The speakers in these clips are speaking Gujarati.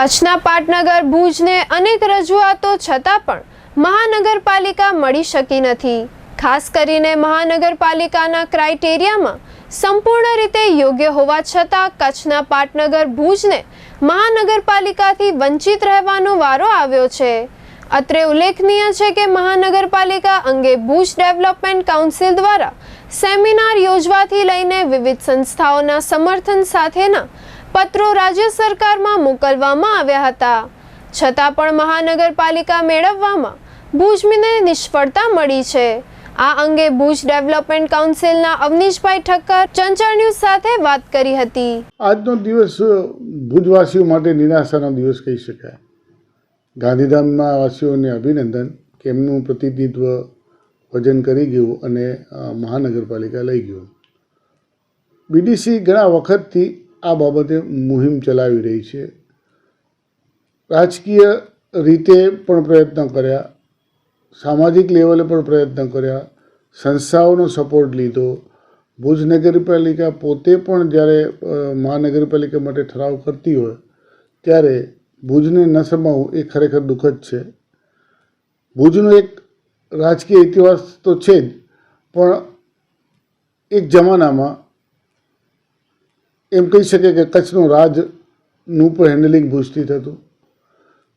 કચ્છના પાટનગર, ભુજને અનેક રજૂઆતો છતાં પણ મહાનગરપાલિકા મળી શકી નથી. ખાસ કરીને મહાનગરપાલિકાના ક્રાઇટેરિયામાં સંપૂર્ણ રીતે યોગ્ય હોવા છતાં કચ્છના પાટનગર, ભુજને મહાનગરપાલિકાથી વંચિત રહેવાનો વારો આવ્યો છે. અત્રે ઉલ્લેખનીય છે કે મહાનગરપાલિકા અંગે ભુજ ડેવલપમેન્ટ કાઉન્સિલ દ્વારા સેમિનાર યોજવાથી લઈને વિવિધ સંસ્થાઓના સમર્થન સાથેના પત્રો રાજ્ય સરકારમાં મોકલવામાં આવ્યા હતા. છતાં પણ મહાનગરપાલિકા મેળવવામાં ભુજમીને નિષ્ફળતા મળી છે. આ અંગે ભુજ ડેવલપમેન્ટ કાઉન્સિલના અવનીશભાઈ ઠક્કર ચંચળ ન્યૂઝ સાથે વાત કરી હતી. આજનો દિવસ ભુજવાસીઓ માટે નિરાશાનો દિવસ કહી શકાય. ગાંધીધામના વાસીઓને અભિનંદન કે એમનું પ્રતિનિધિત્વ વજન કરી ગયું અને મહાનગરપાલિકા લઈ ગયું. બીડીસી ઘણા વખતથી આ બાબતે મુહિમ ચલાવી રહી છે. રાજકીય રીતે પણ પ્રયત્ન કર્યા, સામાજિક લેવલે પણ પ્રયત્ન કર્યા, સંસ્થાઓનો સપોર્ટ લીધો. ભુજ નગરપાલિકા પોતે પણ જ્યારે મહાનગરપાલિકા માટે ઠરાવ કરતી હોય, ત્યારે ભુજને ન સમાવવું એ ખરેખર દુઃખદ છે. ભુજનો એક રાજકીય ઇતિહાસ તો છે જ, પણ એક જમાનામાં એમ કહી શકે કે કચ્છનું રાજનું પણ હેન્ડલિંગ ભુજથી થતું.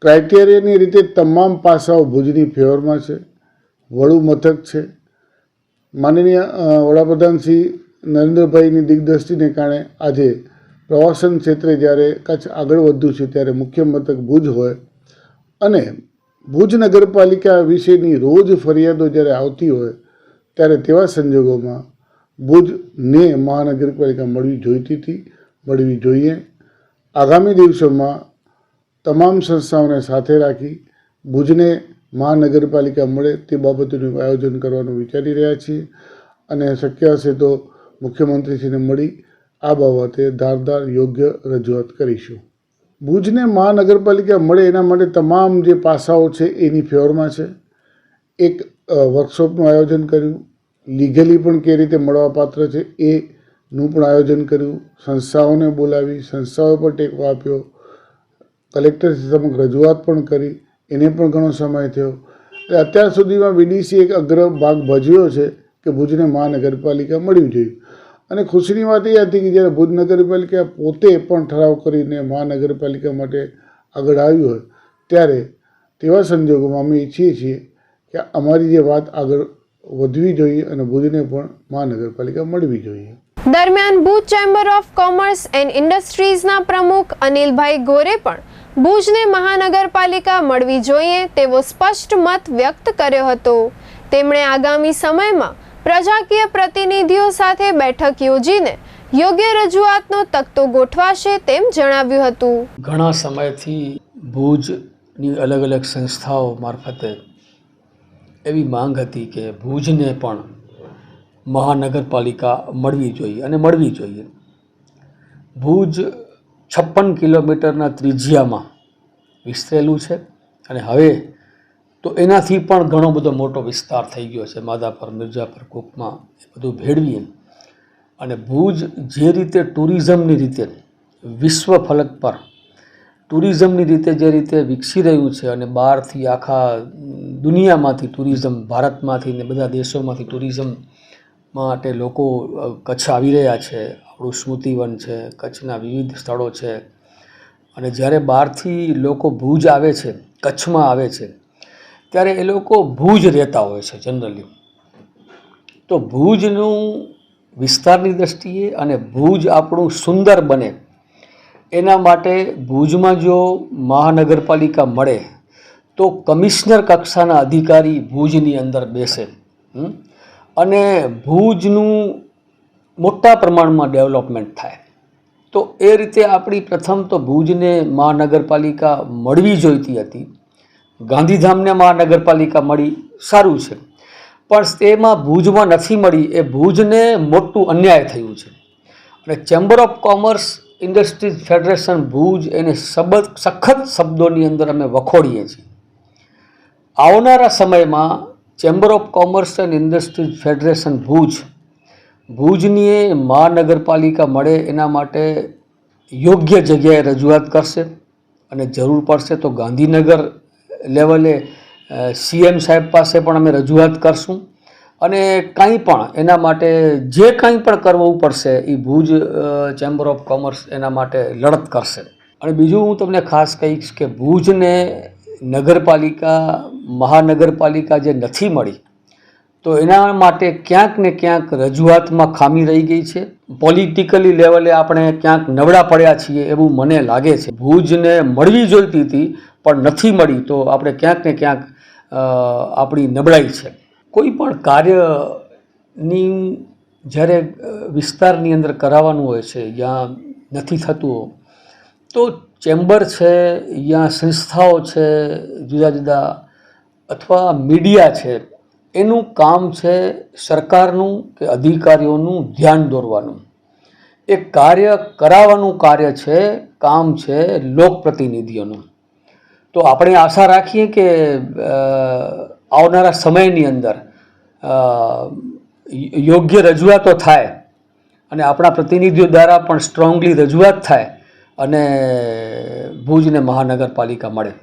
ક્રાઇટેરિયાની રીતે તમામ પાસાઓ ભુજની ફેવરમાં છે. વડુ મથક છે. માનનીય વડાપ્રધાન શ્રી નરેન્દ્રભાઈની દિગ્દ્રષ્ટિને કારણે આજે પ્રવાસન ક્ષેત્રે જ્યારે કચ્છ આગળ વધ્યું છે ત્યારે મુખ્ય મથક ભુજ હોય અને ભુજ નગરપાલિકા વિશેની રોજ ફરિયાદો જ્યારે આવતી હોય ત્યારે તેવા સંજોગોમાં ભુજને મહાનગરપાલિકા મળવી જોઈતી હતી, મળવી જોઈએ. આગામી દિવસોમાં તમામ સંસ્થાઓને સાથે રાખી ભુજને મહાનગરપાલિકા મળે તે બાબતોનું આયોજન કરવાનું વિચારી રહ્યા છીએ અને શક્ય હશે તો મુખ્યમંત્રીશ્રીને મળી આ બાબતે ધારદાર યોગ્ય રજૂઆત કરીશું. ભુજને મહાનગરપાલિકા મળે એના માટે તમામ જે પાસાઓ છે એની ફેવરમાં છે. એક વર્કશોપનું આયોજન કર્યું. લીગલી પણ કઈ રીતે મળવાપાત્ર છે એનું પણ આયોજન કર્યું. સંસ્થાઓને બોલાવી, સંસ્થાઓ પર ટેકો આપ્યો. કલેક્ટર સમક્ષ રજૂઆત પણ કરી. એને પણ ઘણો સમય થયો. એટલે અત્યાર સુધીમાં વીડીસી એક અગ્ર ભાગ ભજવ્યો છે કે ભુજને મહાનગરપાલિકા મળવી જોઈએ. અને ખુશીની વાત એ હતી કે જ્યારે ભુજ નગરપાલિકા પોતે પણ ઠરાવ કરીને મહાનગરપાલિકા માટે આગળ આવ્યું હોય, ત્યારે તેવા સંજોગોમાં અમે ઈચ્છીએ છીએ કે અમારી જે વાત આગળ વધવી જોઈએ અને ભુજને પણ મહાનગરપાલિકા મળવી જોઈએ. દરમિયાન Bhuj chamber of commerce and ઇન્ડસ્ટ્રીઝના પ્રમુખ અનિલભાઈ ગોરે પણ ભુજને મહાનગરપાલિકા મળવી જોઈએ તેવો સ્પષ્ટ મત વ્યક્ત કર્યો હતો. તેમણે આગામી સમયમાં પ્રજાકીય પ્રતિનિધિઓ સાથે બેઠક યોજીને યોગ્ય રજૂઆતનો તકતો ગોઠવાશે તેમ જણાવ્યું હતું. ઘણા સમયથી ભુજની અલગ અલગ સંસ્થાઓ મારફતે એવી માંગ હતી કે ભુજને પણ મહાનગરપાલિકા મળવી જોઈએ અને મળવી જોઈએ. ભુજ છપ્પન કિલોમીટરના ત્રિજ્યામાં વિસ્તરેલું છે અને હવે તો એનાથી પણ ઘણો બધો મોટો વિસ્તાર થઈ ગયો છે, માધાપર મિર્જાપર કુકમાં, એ બધું ભેળવીએ. અને ભુજ જે રીતે ટુરિઝમની રીતે વિશ્વ ફલક પર ટુરિઝમની રીતે જે રીતે વિકસી રહ્યું છે અને બહારથી આખા દુનિયામાંથી ટુરિઝમ, ભારતમાંથી ને બધા દેશોમાંથી ટુરિઝમ માટે લોકો કચ્છ આવી રહ્યા છે. આપણું સ્મૃતિવન છે, કચ્છના વિવિધ સ્થળો છે. અને જ્યારે બહારથી લોકો ભુજ આવે છે, કચ્છમાં આવે છે, ત્યારે એ લોકો ભુજ રહેતા હોય છે જનરલી. તો ભુજનું વિસ્તારની દ્રષ્ટિએ અને ભુજ આપણું સુંદર બને. એના માટે ભુજમાં જો મહાનગરપાલિકા મળે, તો કમિશનર કક્ષાના અધિકારી ભુજની અંદર બેસે? અને ભુજનું મોટા પ્રમાણમાં ડેવલપમેન્ટ થાય. તો એ રીતે આપણી પ્રથમ તો ભુજને મહાનગરપાલિકા મળવી જોઈતી હતી. ગાંધીધામને મહાનગરપાલિકા મળી, સારું છે. પણ તેમાં ભુજમાં નથી મળી એ ભુજને મોટું અન્યાય થયું છે. અને chamber of commerce industries federation Bhuj એને સબદ સખત શબ્દોની અંદર અમે વખોડીએ છીએ. આવનારા સમયમાં chamber of commerce and industries federation Bhuj, ભુજની મહાનગરપાલિકા મળે એના માટે યોગ્ય જગ્યાએ રજૂઆત કરશે અને જરૂર પડશે તો ગાંધીનગર લેવલે સીએમ સાહેબ પાસે પણ અમે રજૂઆત કરશું. અને કાંઈ પણ એના માટે જે કાંઈ પણ કરવું પડશે એ ભુજ ચેમ્બર ઓફ કોમર્સ એના માટે લડત કરશે. અને બીજું હું તમને ખાસ કહીશ કે ભુજને નગરપાલિકા, મહાનગરપાલિકા જે નથી મળી, તો એના માટે ક્યાંક ને ક્યાંક રજૂઆતમાં ખામી રહી ગઈ છે. પોલિટિકલી લેવલે આપણે ક્યાંક નબળા પડ્યા છીએ એવું મને લાગે છે. ભુજને મળવી જોઈતી હતી, પણ નથી મળી, તો આપણે ક્યાંક ને ક્યાંક આપણી નબળાઈ છે. કોઈ પણ કાર્યની જ્યારે વિસ્તારની અંદર કરાવવાનું હોય છે જ્યાં નથી થતું તો ચેમ્બર છે, યા સંસ્થાઓ છે, જુદા જુદા, અથવા મીડિયા છે, એનું કામ છે સરકારનું કે અધિકારીઓનું ધ્યાન દોરવાનું. એ કાર્ય કરાવવાનું કાર્ય છે, કામ છે લોકપ્રતિનિધિઓનું. તો આપણે આશા રાખીએ કે આવનારા સમયની અંદર યોગ્ય રજૂઆતો થાય અને આપણા પ્રતિનિધિઓ દ્વારા પણ સ્ટ્રોંગલી રજૂઆત થાય અને ભુજને મહાનગરપાલિકા મળે.